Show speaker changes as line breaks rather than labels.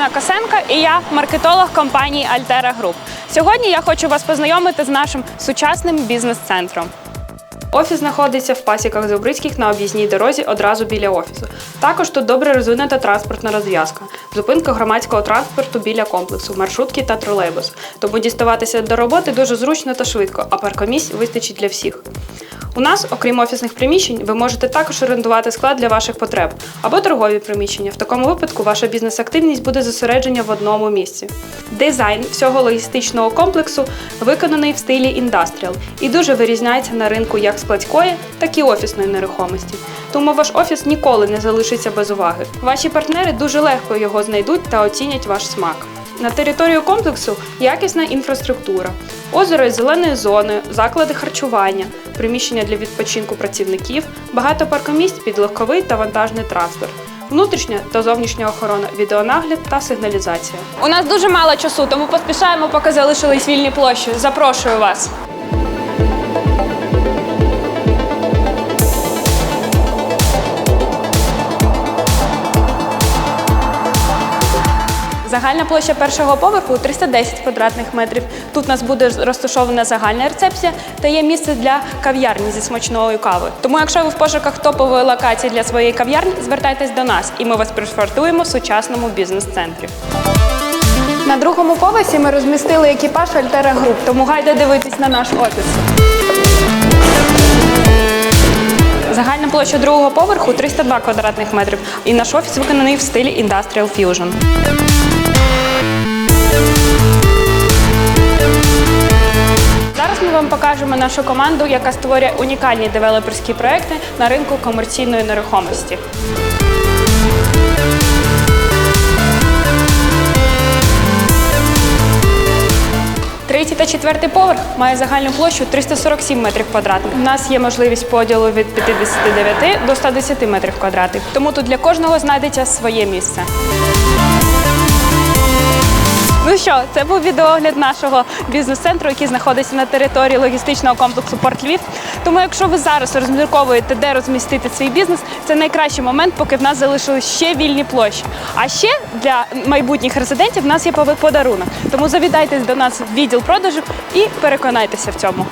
Ірина Косенко і я маркетолог компанії Altera Group. Сьогодні я хочу вас познайомити з нашим сучасним бізнес-центром. Офіс знаходиться в пасіках Зубрицьких на об'їзній дорозі одразу біля офісу. Також тут добре розвинута транспортна розв'язка, зупинка громадського транспорту біля комплексу, маршрутки та тролейбус. Тому діставатися до роботи дуже зручно та швидко, а паркомісць вистачить для всіх. У нас, окрім офісних приміщень, ви можете також орендувати склад для ваших потреб або торгові приміщення. В такому випадку ваша бізнес-активність буде зосереджена в одному місці. Дизайн всього логістичного комплексу виконаний в стилі індастріал і дуже вирізняється на ринку як складської, так і офісної нерухомості. Тому ваш офіс ніколи не залишиться без уваги. Ваші партнери дуже легко його знайдуть та оцінять ваш смак. На територію комплексу якісна інфраструктура, озеро із зеленою зоною, заклади харчування, приміщення для відпочинку працівників, багато паркомісць під легковий та вантажний транспорт. Внутрішня та зовнішня охорона, відеонагляд та сигналізація. У нас дуже мало часу, тому поспішаємо, поки залишились вільні площі. Запрошую вас. Загальна площа першого поверху 310 квадратних метрів. Тут у нас буде розташована загальна рецепція та є місце для кав'ярні зі смачною кавою. Тому, якщо ви в пошуках топової локації для своєї кав'ярні, звертайтесь до нас, і ми вас пришвартуємо в сучасному бізнес-центрі. На другому поверсі ми розмістили екіпаж Альтера Груп, тому гайде дивитись на наш офіс. Загальна площа другого поверху 302 квадратних метрів, і наш офіс виконаний в стилі Industrial Fusion. Зараз ми вам покажемо нашу команду, яка створює унікальні девелоперські проекти на ринку комерційної нерухомості. Третій та четвертий поверх має загальну площу 347 метрів квадратних. У нас є можливість поділу від 59 до 110 метрів квадратних. Тому тут для кожного знайдеться своє місце. Ну що, це був відеогляд нашого бізнес-центру, який знаходиться на території логістичного комплексу Порт Львів. Тому, якщо ви зараз розмірковуєте, де розмістити свій бізнес, це найкращий момент, поки в нас залишились ще вільні площі. А ще для майбутніх резидентів в нас є подарунок. Тому завідайтесь до нас в відділ продажу і переконайтеся в цьому.